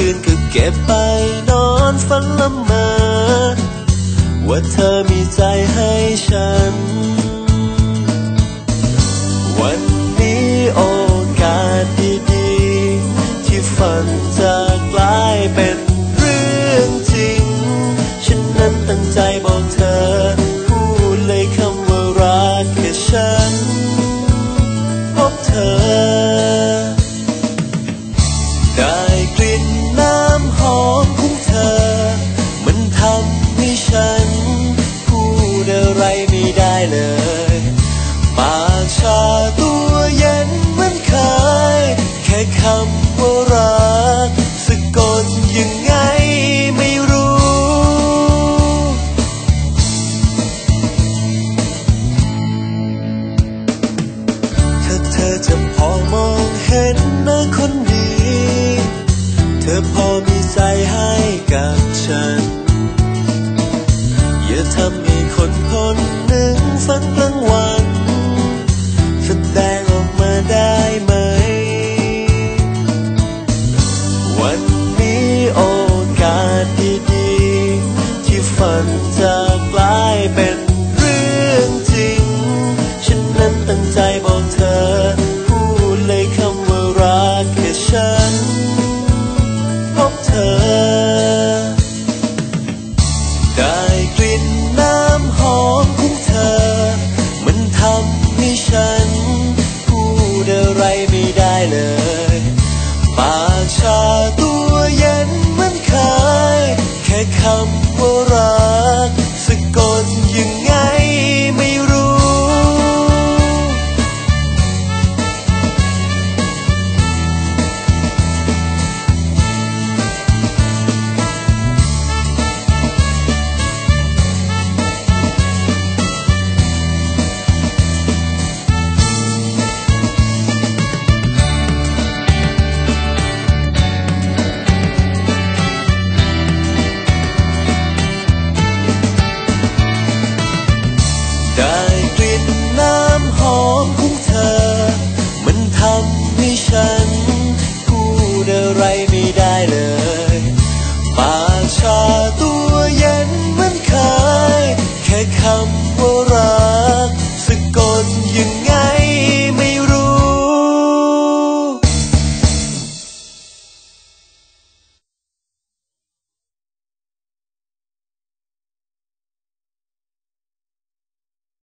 คืนก็เก็บไปนอนฝันละเมอว่าเธอมีใจให้ฉัน วัน เลยปากชาตัวเย็นเหมือนเคย แค่คำว่ารักสะกดยังไงไม่รู้ ถ้าเธอจะพอมองเห็นนะคนดี เธอพอมีใจให้กับฉัน อย่าทำให้คนพ้น ฝันกลางวันแสดงออกมาได้ไหม วันนี้โอกาสดีที่ฝันจะกลายเป็นเรื่องจริง ฉันนั้นตั้งใจบอก child.